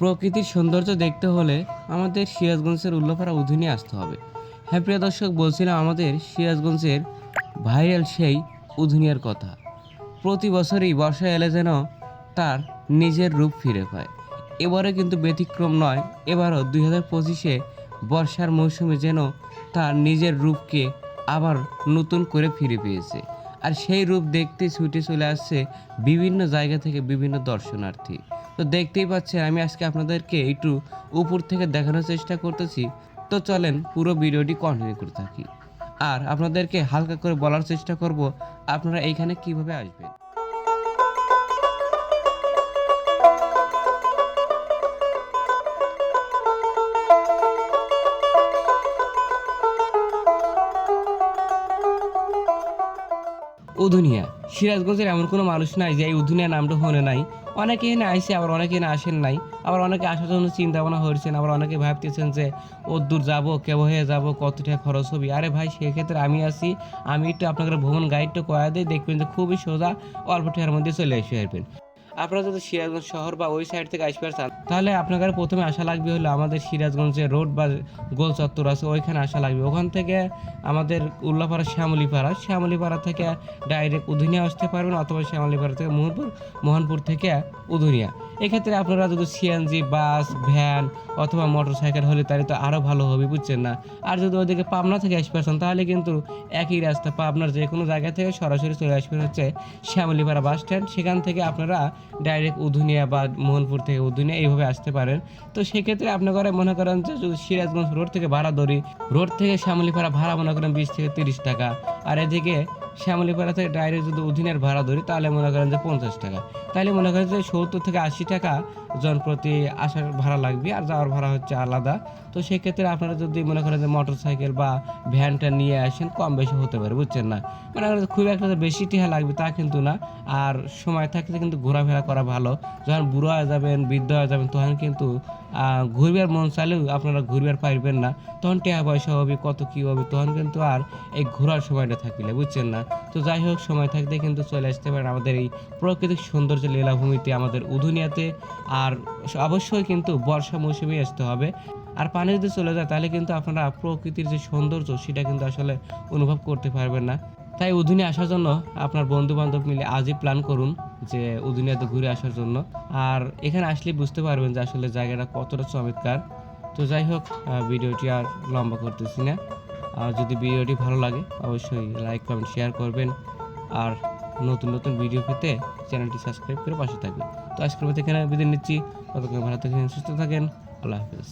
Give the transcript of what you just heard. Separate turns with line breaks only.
প্রকৃতির সৌন্দর্য দেখতে হলে আমাদের সিরাজগঞ্জের উল্লাপাড়া উধুনি আসতে হবে। হ্যাঁ প্রিয় দর্শক, বলছিলাম আমাদের সিরাজগঞ্জের ভাইরাল সেই উধুনিয়ার কথা। প্রতি বছরই বর্ষা এলে যেন তার নিজের রূপ ফিরে পায়। এবারে কিন্তু ব্যতিক্রম নয়, এবারও দুই হাজার পঁচিশে বর্ষার মৌসুমে যেন তার নিজের রূপকে আবার নতুন করে ফিরে পেয়েছে। আর সেই রূপ দেখতে ছুটে চলে আসছে বিভিন্ন জায়গা থেকে বিভিন্ন দর্শনার্থী। তো দেখতেই পাচ্ছেন, আমি আজকে আপনাদেরকে একটু উপর থেকে দেখানোর চেষ্টা করতেছি। তো চলেন পুরো ভিডিওটি কন্টিনিউ করে থাকি। আর আপনাদেরকে হালকা করে বলার চেষ্টা করব, আপনারা এইখানে কীভাবে আসবেন? উধুনিয়া সিরাজগঞ্জের এমন কোনো মানুষ নাই যে এই উদ্দিনের নামটা হনে নাই। অনেকে এনে আইসে আবার অনেকে এনে আসেন নাই। আবার অনেকে আসার জন্য চিন্তা ভাবনা হয়েছেন আবার অনেকে ভাবতেছেন যে দূর যাব কেব হয়ে যাব, কতটা খরচ হবে? আরে ভাই, সেক্ষেত্রে আমি আছি, আমি একটু আপনাদের ভ্রমণ গাইডটা করা দিই, দেখবেন যে খুবই সোজা, অল্প টাকার মধ্যে চলে এসে আসবেন। আপনারা যদি সিরাজগঞ্জ শহর বা ওই সাইড থেকে আসতে চান, তাহলে আপনাদের প্রথমে আসা লাগবে হলো আমাদের সিরাজগঞ্জের রোড বা গোল চত্বর আছে, ওইখানে আসা লাগবে। ওখান থেকে আমাদের উল্লাপাড়া শ্যামলীপাড়া শ্যামলীপাড়া থেকে ডাইরেক্ট উধুনিয়া আসতে পারবেন, অথবা শ্যামলীপাড়া থেকে মোহনপুর মোহনপুর থেকে উধুনিয়া এক্ষেত্রে আপনারা যদি সিএনজি, বাস, ভ্যান অথবা মোটর সাইকেল হলে তাহলে তো আরও ভালো হবে, বুঝছেন না? আর যদি ওদিকে পাবনা থেকে পারছেন তাহলে কিন্তু একই রাস্তা, পাবনার যে কোনো জায়গা থেকে সরাসরি চলে আসবেন হচ্ছে শ্যামলীপাড়া বাস স্ট্যান্ড সেখান থেকে আপনারা ডাইরেক্ট উধুনিয়া বা মোহনপুর থেকে উধুনিয়া এইভাবে আসতে পারেন। তো সেক্ষেত্রে আপনারা মনে করেন যে সিরাজগঞ্জ রোড থেকে ভাড়া ধরি রোড থেকে শ্যামলিপাড়া ভাড়া মনে করেন বিশ থেকে তিরিশ টাকা। আর এদিকে শ্যামলীপাড়া থেকে ডাইরেক্ট যদি অধীনের ভাড়া ধরি, তাহলে মনে করেন যে পঞ্চাশ টাকা। তাহলে মনে করেন যে সত্তর থেকে আশি টাকা জন প্রতি আসার ভাড়া লাগবে, আর যাওয়ার ভাড়া হচ্ছে আলাদা। তো সেক্ষেত্রে আপনারা যদি মনে করেন যে মোটর সাইকেল বা ভ্যানটা নিয়ে আসেন, কম বেশি হতে পারে, বুঝছেন না? মনে করেন খুব একটা বেশি টিহা লাগবে তা কিন্তু না, আর সময় থাকলে কিন্তু ঘোরাফেরা করা ভালো। যখন বুড়ো হয়ে যাবেন, বৃদ্ধ হয়ে যাবেন, তখন কিন্তু ঘুরবার মন চাইলেও আপনারা ঘুরবার পারবেন না। তখন টাকা পয়সা হবে, কত কি হবে, তখন কিন্তু আর এই ঘোরার সময়টা থাকলে বুঝছেন না? তো যাই হোক, সময় থাকতে কিন্তু চলে আসতে পারেন আমাদের এই প্রাকৃতিক সৌন্দর্য লীলাভূমিতে আমাদের উধুনিয়াতে আর অবশ্যই কিন্তু বর্ষা মৌসুমে আসতে হবে। আর পানি যদি চলে যায়, তাহলে কিন্তু আপনারা প্রকৃতির যে সৌন্দর্য, সেটা কিন্তু আসলে অনুভব করতে পারবেন না। তাই উধুনি আসার জন্য আপনার বন্ধু বান্ধব মিলে আজই প্ল্যান করুন যে উধুনিয়াতে ঘুরে আসার জন্য। আর এখানে আসলে বুঝতে পারবেন যে আসলে জায়গাটা কতটা চমৎকার। তো যাই হোক ভিডিওটি আর লম্বা করতেছি না। আর যদি ভিডিওটি ভালো লাগে, অবশ্যই লাইক কমেন্ট শেয়ার করবেন। আর নতুন নতুন ভিডিও পেতে চ্যানেলটি সাবস্ক্রাইব করে পাশে থাকবেন। তো আজকের মতো এখানে বিদায় নিচ্ছি। ততক্ষণ ভালো থাকেন, সুস্থ থাকেন। আল্লাহ হাফেজ।